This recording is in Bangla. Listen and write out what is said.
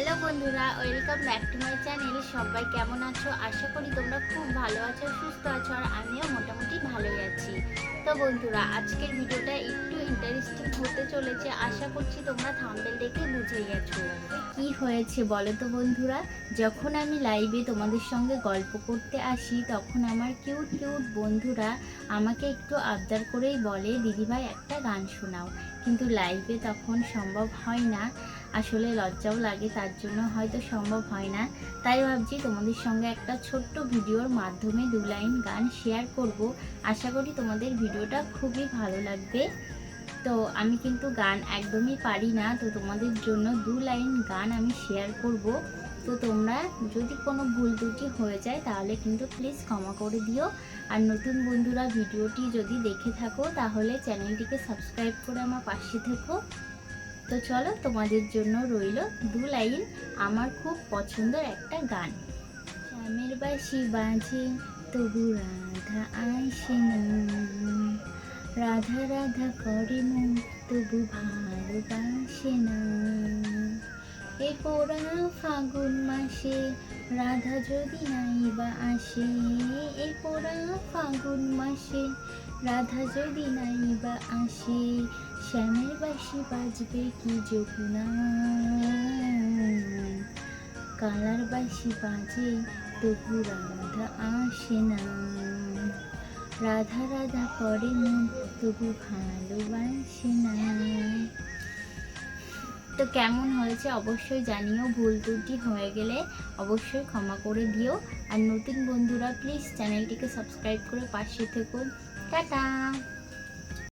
হ্যালো বন্ধুরা, welcome back to my channel. সবাই কেমন আছো? আশা করি তোমরা খুব ভালো আছো, সুস্থ আছো, আর আমিও মোটামুটি ভালোই আছি। তো বন্ধুরা, আজকের ভিডিওটা একটু হতে চলেছে, আশা করছি তোমরা থাম্বেল দেখে বুঝে গেছো। কি হয়েছে বলো তো বন্ধুরা? যখন আমি লাইভে তোমাদের সঙ্গে গল্প করতে আসি, তখন আমার কিউট কিউট বন্ধুরা আমাকে একটু আবদার করেই বলে দিদিভাই একটা গান শোনাও। কিন্তু লাইভে তখন সম্ভব হয় না। আসলে লজ্জাও লাগে, তার জন্য হয়তো সম্ভব হয় না। তাই ভাবছি তোমাদের সঙ্গে একটা ছোট্ট ভিডিওর মাধ্যমে দু লাইন গান শেয়ার করব। আশা করি তোমাদের ভিডিওটা খুবই ভালো লাগবে। তো আমি কিন্তু গান একদমই পারি না, তো তোমাদের জন্য দু লাইন গান আমি শেয়ার করব। তো তোমরা যদি কোনো ভুল ত্রুটি হয়ে যায়, তাহলে কিন্তু প্লিজ ক্ষমা করে দিও। আর নতুন বন্ধুরা ভিডিওটি যদি দেখে থাকো, তাহলে চ্যানেলটিকে সাবস্ক্রাইব করে আমার পাশে থেকো। তো চলো তোমাদের জন্য রইল দু লাইন আমার খুব পছন্দের একটা গান। শ্যামের বাসি বাজে, তবু রাধা আইসে না। রাধা রাধা করে মন, তবু ভালোবাসে না। এ পোড়া ফাগুন মাসে রাধা যদি নাই বা আসে, এ পোড়া ফাগুন মাসে রাধা যদি নাই বা আসে, শ্যামের বাসি বাজবে কি যমুনা? কালার বাসি বাজে, তবু রাধা আসে না। রাধা রাধা করে মন, তবু ভালোবাসে না। তো কেমন হয়েছে অবশ্যই জানিও, ভুল ত্রুটি হয়ে গেলে অবশ্যই ক্ষমা করে দিও। আর নতুন বন্ধুরা প্লিজ চ্যানেলটিকে সাবস্ক্রাইব করে পাশে থেকুন টাটা!